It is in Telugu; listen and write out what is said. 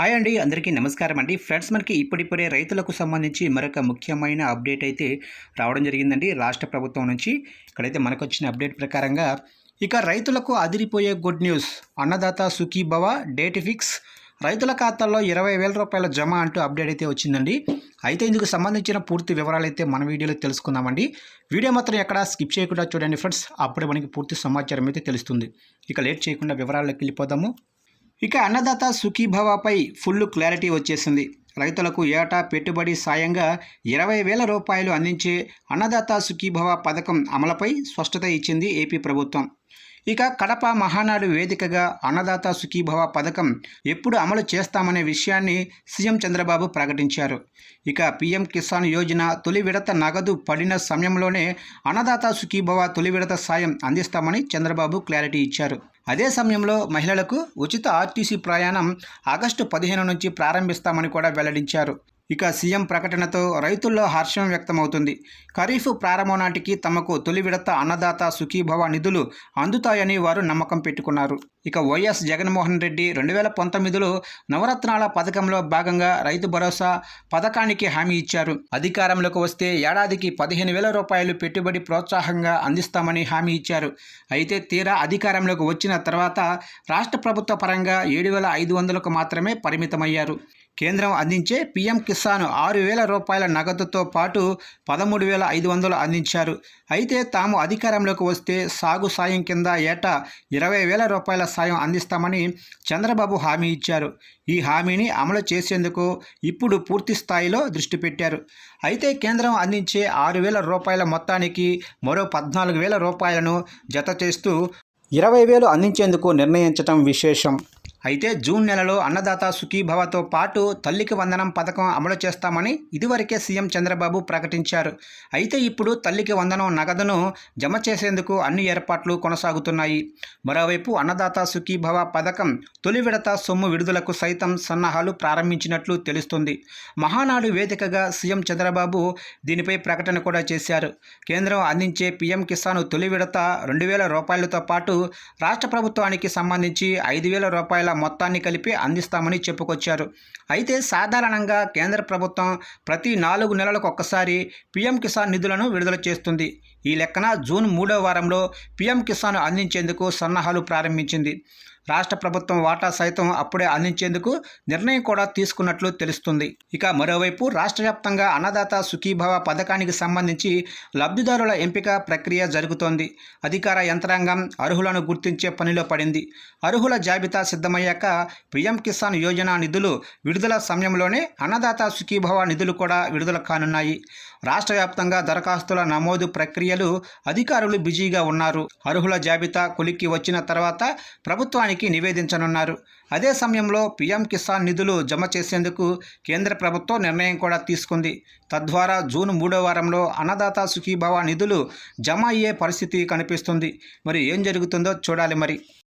హాయ్ అండి అందరికీ నమస్కారం అండి. ఫ్రెండ్స్ మనకి ఇప్పుడిప్పుడే రైతులకు సంబంధించి మరొక ముఖ్యమైన అప్డేట్ అయితే రావడం జరిగిందండి. రాష్ట్ర ప్రభుత్వం నుంచి ఇక్కడైతే మనకు వచ్చిన అప్డేట్ ప్రకారంగా ఇక రైతులకు అదిరిపోయే good news. Annadata Sukhibhava date fix. రైతుల ఖాతాల్లో ఇరవై వేల రూపాయల జమ అంటూ అప్డేట్ అయితే వచ్చిందండి. అయితే ఇందుకు సంబంధించిన పూర్తి వివరాలు అయితే మన వీడియోలో తెలుసుకుందామండి. వీడియో మాత్రం ఎక్కడా స్కిప్ చేయకుండా చూడండి ఫ్రెండ్స్. అప్పుడే మనకి పూర్తి సమాచారం అయితే తెలుస్తుంది. ఇక లేట్ చేయకుండా వివరాల్లోకి వెళ్ళిపోదాము. ఇక అన్నదాత సుఖీభవపై ఫుల్ క్లారిటీ వచ్చేసింది. రైతులకు ఏటా పెట్టుబడి సాయంగా ఇరవై వేల రూపాయలు అందించే అన్నదాత సుఖీభవ పథకం అమలుపై స్పష్టత ఇచ్చింది ఏపీ ప్రభుత్వం. ఇక కడప మహానాడు వేదికగా అన్నదాత సుఖీభవ పథకం ఎప్పుడు అమలు చేస్తామనే విషయాన్ని సీఎం చంద్రబాబు ప్రకటించారు. ఇక పీఎం కిసాన్ యోజన తొలి విడత నగదు పడిన సమయంలోనే అన్నదాత సుఖీభవ తొలి విడత సాయం అందిస్తామని చంద్రబాబు క్లారిటీ ఇచ్చారు. అదే సమయంలో మహిళలకు ఉచిత ఆర్టీసీ ప్రయాణం ఆగస్టు పదిహేను నుంచి ప్రారంభిస్తామని కూడా వెల్లడించారు. ఇక సీఎం ప్రకటనతో రైతుల్లో హర్షం వ్యక్తమవుతుంది. ఖరీఫ్ ప్రారంభం నాటికి తమకు తొలి విడత అన్నదాత సుఖీభవ నిధులు అందుతాయని వారు నమ్మకం పెట్టుకున్నారు. ఇక వైఎస్ జగన్మోహన్ రెడ్డి రెండు వేల పంతొమ్మిదిలో నవరత్నాల పథకంలో భాగంగా రైతు భరోసా పథకానికి హామీ ఇచ్చారు. అధికారంలోకి వస్తే ఏడాదికి పదిహేను వేల రూపాయలు పెట్టుబడి ప్రోత్సాహంగా అందిస్తామని హామీ ఇచ్చారు. అయితే తీరా అధికారంలోకి వచ్చిన తర్వాత రాష్ట్ర ప్రభుత్వ పరంగా ఏడు వేల ఐదు వందలకు మాత్రమే పరిమితమయ్యారు. కేంద్రం అందించే పీఎం కిసాన్ ఆరు వేల రూపాయల నగదుతో పాటు పదమూడు వేల ఐదు వందలు అందించారు. అయితే తాము అధికారంలోకి వస్తే సాగు సాయం కింద ఏటా ఇరవై వేల రూపాయల సాయం అందిస్తామని చంద్రబాబు హామీ ఇచ్చారు. ఈ హామీని అమలు చేసేందుకు ఇప్పుడు పూర్తి స్థాయిలో దృష్టి పెట్టారు. అయితే కేంద్రం అందించే ఆరు వేల రూపాయల మొత్తానికి మరో పద్నాలుగు వేల రూపాయలను జత చేస్తూ ఇరవై వేలు అందించేందుకు నిర్ణయించటం విశేషం. అయితే జూన్ నెలలో అన్నదాత సుఖీభవతో పాటు తల్లికి వందనం పథకం అమలు చేస్తామని ఇదివరకే సీఎం చంద్రబాబు ప్రకటించారు. అయితే ఇప్పుడు తల్లికి వందనం నగదును జమ చేసేందుకు అన్ని ఏర్పాట్లు కొనసాగుతున్నాయి. మరోవైపు అన్నదాత సుఖీభవ పథకం తొలి విడత సొమ్ము విడుదలకు సైతం సన్నాహాలు ప్రారంభించినట్లు తెలుస్తుంది. మహానాడు వేదికగా సీఎం చంద్రబాబు దీనిపై ప్రకటన కూడా చేశారు. కేంద్రం అందించే పీఎం కిసాన్ తొలి విడత రెండు వేల రూపాయలతో పాటు రాష్ట్ర ప్రభుత్వానికి సంబంధించి ఐదు వేల రూపాయల రూపాయల మొత్తాన్ని కలిపి అందిస్తామని చెప్పుకొచ్చారు. అయితే సాధారణంగా కేంద్ర ప్రభుత్వం ప్రతి నాలుగు నెలలకు ఒక్కసారి పీఎం కిసాన్ నిధులను విడుదల చేస్తుంది. ఈ లెక్కన జూన్ మూడో వారంలో పీఎం కిసాన్ అందించేందుకు సన్నాహాలు ప్రారంభించింది. రాష్ట్ర ప్రభుత్వం వాటా సైతం అప్పుడే అందించేందుకు నిర్ణయం కూడా తీసుకున్నట్లు తెలుస్తుంది. ఇక మరోవైపు రాష్ట్ర వ్యాప్తంగా అన్నదాత సుఖీభవ పథకానికి సంబంధించి లబ్ధిదారుల ఎంపిక ప్రక్రియ జరుగుతోంది. అధికార యంత్రాంగం అర్హులను గుర్తించే పనిలో పడింది. అర్హుల జాబితా సిద్ధమయ్యాక పీఎం కిసాన్ యోజన నిధులు విడుదల సమయంలోనే అన్నదాత సుఖీభవ నిధులు కూడా విడుదల కానున్నాయి. రాష్ట్ర వ్యాప్తంగా దరఖాస్తుల నమోదు ప్రక్రియలు అధికారులు బిజీగా ఉన్నారు. అర్హుల జాబితా కొలిక్కి వచ్చిన తర్వాత ప్రభుత్వానికి నివేదించనున్నారు. అదే సమయంలో పీఎం కిసాన్ నిధులు జమ చేసేందుకు కేంద్ర ప్రభుత్వం నిర్ణయం కూడా తీసుకుంది. తద్వారా జూన్ మూడో వారంలో అన్నదాత సుఖీభవ నిధులు జమ అయ్యే పరిస్థితి కనిపిస్తుంది. మరి ఏం జరుగుతుందో చూడాలి మరి.